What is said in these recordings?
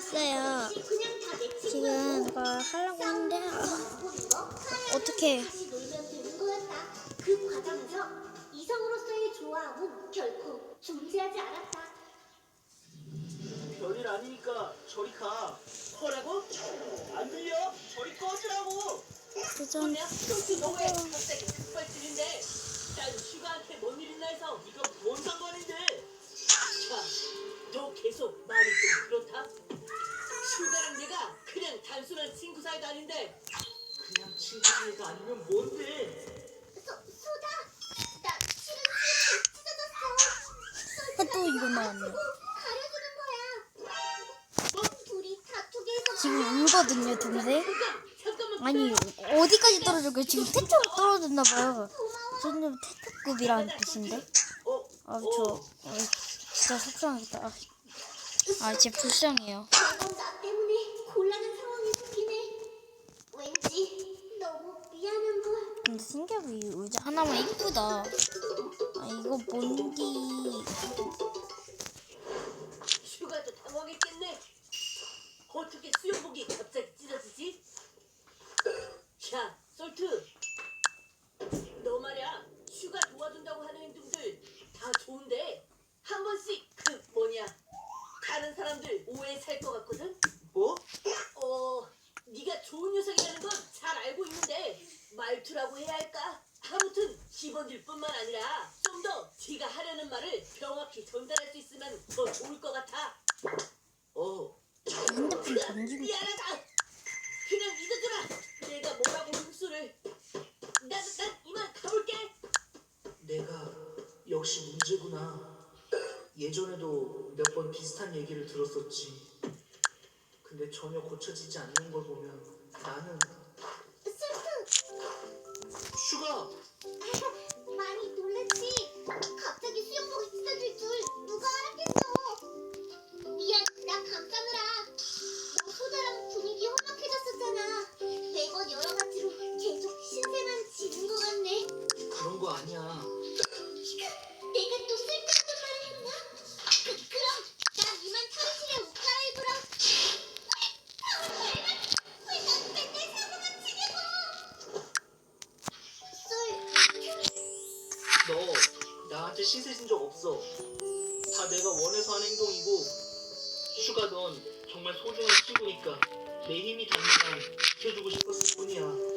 친구야. 지금 그걸 하려고 하는데 하얀 어떻게? 그 과정에서 이성으로서의 좋아함은 결코 존재하지 않았다. 별일 아니니까 저리 가. 뭐라고? 안 들려? 저리 꺼지라고. 도전 너 너왜 갑자기 급발진인데? 이가 아니면 뭔데? 소, 소다. 나 실은 실은 찢어졌어. 아, 또 이거 나왔네. 가려주는 거야. 둘이 다투게 해서 지금 울거든요, 동생. 아니 어디까지 떨어졌고 지금 태초로 떨어졌나 봐요. 저는 태초급이라는 뜻인데. 어, 아저 어, 진짜 속상하겠다. 아, 아 진짜 불쌍해요. 매번 나 때문에 곤란한 상황에 놓이네. 왠지 너무 미안한 걸. 근데 신기하게 이 의자 하나만 이쁘다. 아 이거 뭔기 슈가도 당황했겠네. 어떻게 수영복이 갑자기 찢어지지? 야, 솔트. 너 말이야. 슈가 도와준다고 하는 행동들 다 좋은데 한 번씩 그 뭐냐 다른 사람들 오해 살 것 같거든. 뭐? 어, 네가 좋은 녀석이라는 건 잘 알고 있는데 말투라고 해야 할까? 아무튼 집어질뿐만 아니라 좀 더 네가 하려는 말을 명확히 전달할 수 있으면 더 좋을 것 같아. 어, 핸드폰 던지고 미안하다. 그냥 믿어줘라. 내가 뭐라고 흡수를. 난, 난 이만 가볼게. 내가 역시 문제구나. 예전에도 몇 번 비슷한 얘기를 들었었지. 근데 전혀 고쳐지지 않는 걸 보면 나는 슬프. 슈가 신세진 적 없어. 다 내가 원해서 한 행동이고 슈가 넌 정말 소중한 친구니까 내 힘이 닿는 한 지켜주고 싶었을 뿐이야.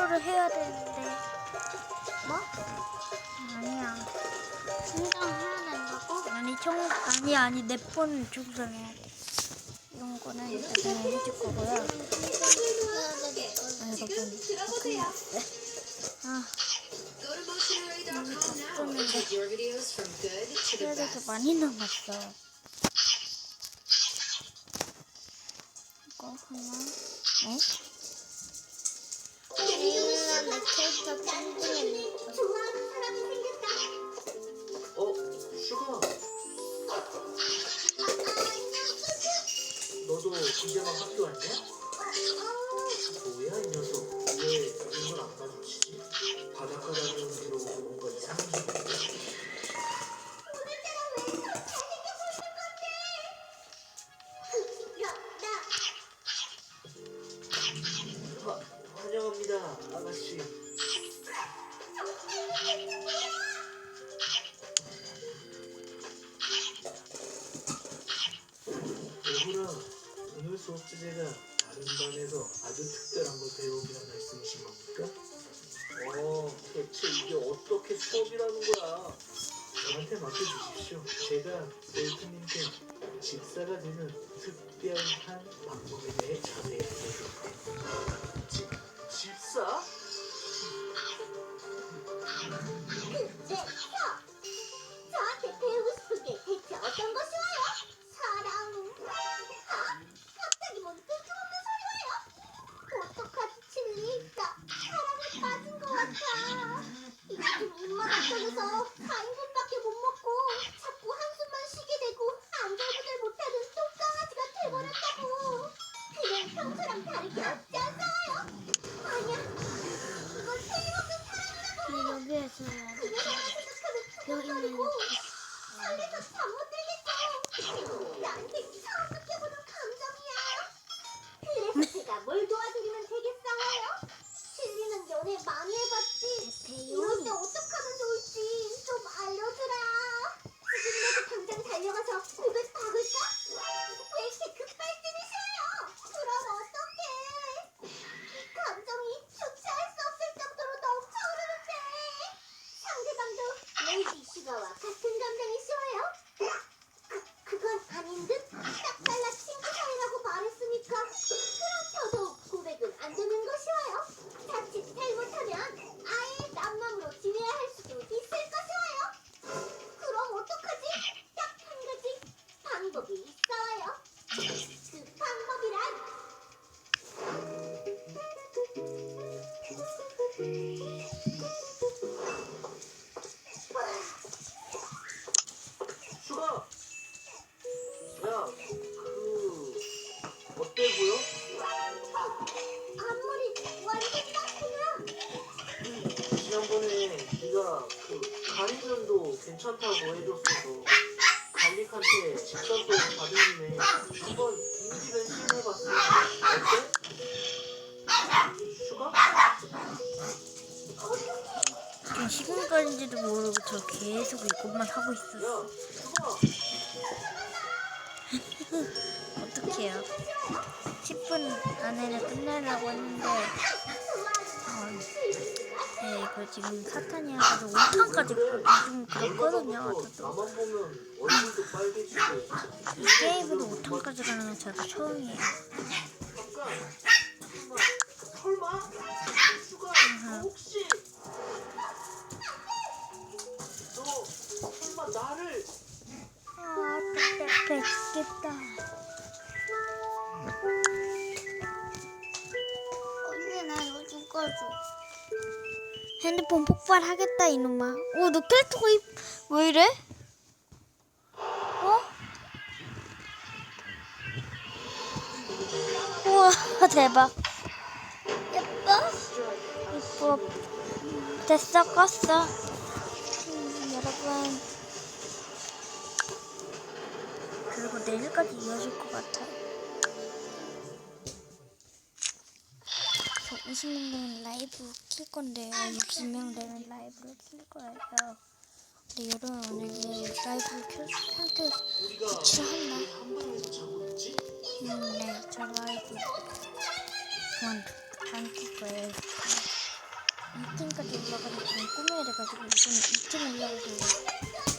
뭐 청소를 해야 되는데 뭐? 아니야. 충전해야 된다고? 아니 청 아니 아니 내폰 청소를 해야 돼. 이런 거는 나중에 해줄 거고요. 아 이거 좀. 아게 best. 많이 남았어. 이거 하나, 어? 나 캐릭터 생겼다. 어, 슈가, 너도 막 학교 왔냐? 뭐야 아가씨. 얘들아, 오늘 수업 주제가 다른 반에서 아주 특별한 걸 배우기란 말씀이신 겁니까? 어, 대체 이게 어떻게 수업이라는 거야? 저한테 맡겨주십시오. 제가 셀프님께 집사가 되는 특별한 방법에 대해 자세히 알려드릴게요. 집, 집사? 여기에서 그녀가 생각하는 괜찮다고 해줬어서 갈릭한테 직접 받은 김에 한번 인지 변신 해봤어. 어때? 슈가? 지금 시간 가는지도 모르고 저 계속 이것만 하고 있었어. 야, 슈가! 어떡해요? 10분 안에는 끝내려고 했는데, 어, 네, 이거 지금 사탄이 와가지고 5탄까지 좀. 얼마나 저도. 이 게임으로 5탄까지 가는 건 저도 처음이에요. 핸드폰 폭발하겠다, 이놈아. 오, 너 캐릭터가 입... 왜 이래? 어? 우와, 대박. 예뻐? 예뻐. 됐어, 껐어. 음, 여러분. 그리고 내일까지 이어질 것 같아요. 저 20명 되면 라이브 킬 건데요. 60명 되면 라이브를 킬 거예요. 근데 여러분 오늘 이제 라이브를 켤 상태에서 우리가 같이 했나? 왜 한방에서 자고 있지? 음, 네, 저 라이브 그만 안킬 거예요. 2층까지 올라가서 꾸며야 돼가지고 이번에 2층 올라가서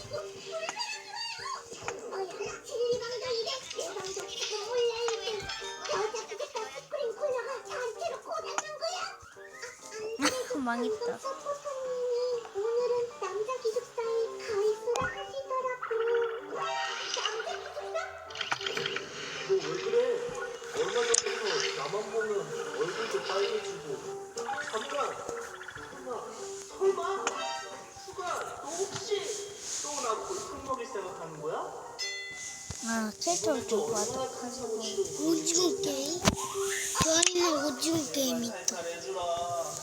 전부터 나만 보면 얼굴도 빨개지고 잠깐! 설마 설마? 슈가 너 혹시 또 나 골프 먹일 생각하는 거야? 아, 캐릭터를 좀 치르고 오징어 게임? 저희는 오징어 잘해주라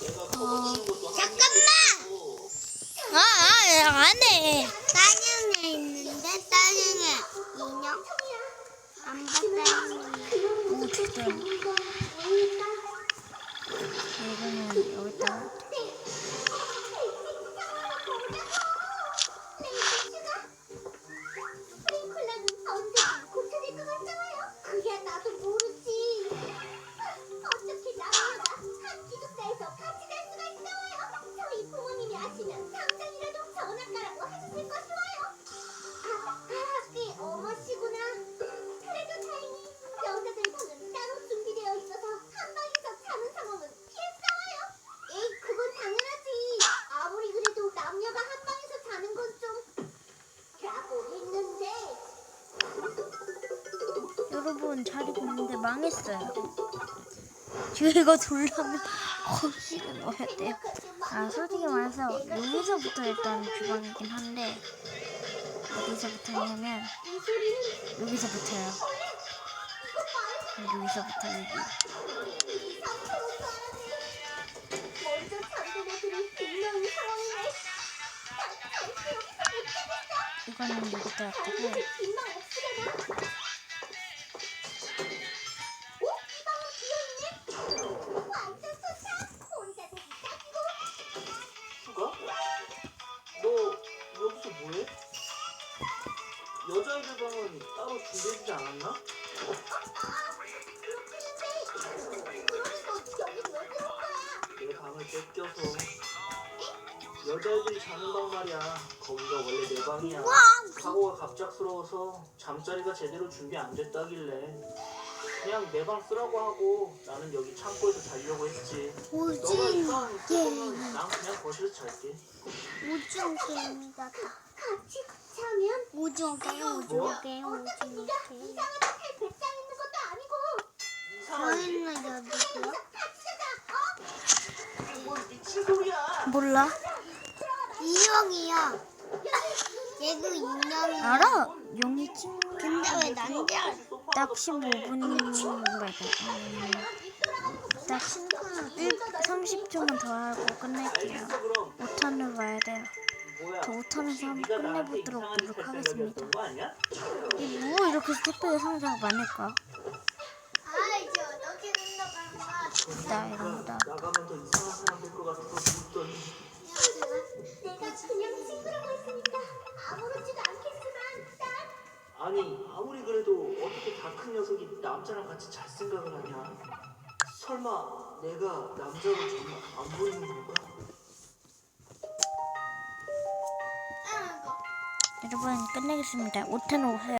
내가 어, 잠깐만! 아, 아, 안 해. 따릉에 있는데 따릉에 인형 안 봤다 오, 진짜. 잘 입고 있는데 망했어요. 지금 이거 돌려면 거실을 넣어야 돼요. 아, 솔직히 말해서 여기서부터 일단 주방이긴 한데 어디서부터냐면 여기서부터요. 여기서부터 여기. 이 상태로 말하네. 먼 방은 따로 준비해주지 않았나? 내 방을 뺏겨서 여자애들이 자는 방 말이야 거기가 원래 내 방이야 사고가 갑작스러워서 잠자리가 제대로 준비 안 됐다길래 그냥 내 방 쓰라고 하고 나는 여기 창고에서 자려고 했지 너가 이 오징어 방 있을 거면 난 그냥 거실에서 잘게 오징어 게임 같다. 같이 자면 오징어 게임 오징어 게임 어차피 오징어 네가 게임. 이상한 호텔 배짱 있는 것도 아니고 저희는 여기고요. 같이 자자. 어? 뭘 미친 소리야 몰라. 인형이야. 얘도 인형이야. 알아. 용이지. 근데 왜 난데? 딱 15분 말고 음, 딱 30초만 더 하고 끝낼게요. 알겠어 그럼 5탄을 봐야 돼요. 5탄에서 한번 네가 나한테 끝내보도록 노력하겠습니다. 뭐 이렇게 택배 상자가 많을까? 있다 이런다. 더 사람 아니 아무리 그래도 어떻게 다 큰 녀석이 남자랑 같이 잘 생각을 하냐 설마 내가 남자로 정말 안 보이는 건가? 여러분 끝내겠습니다. 5탄 오세요.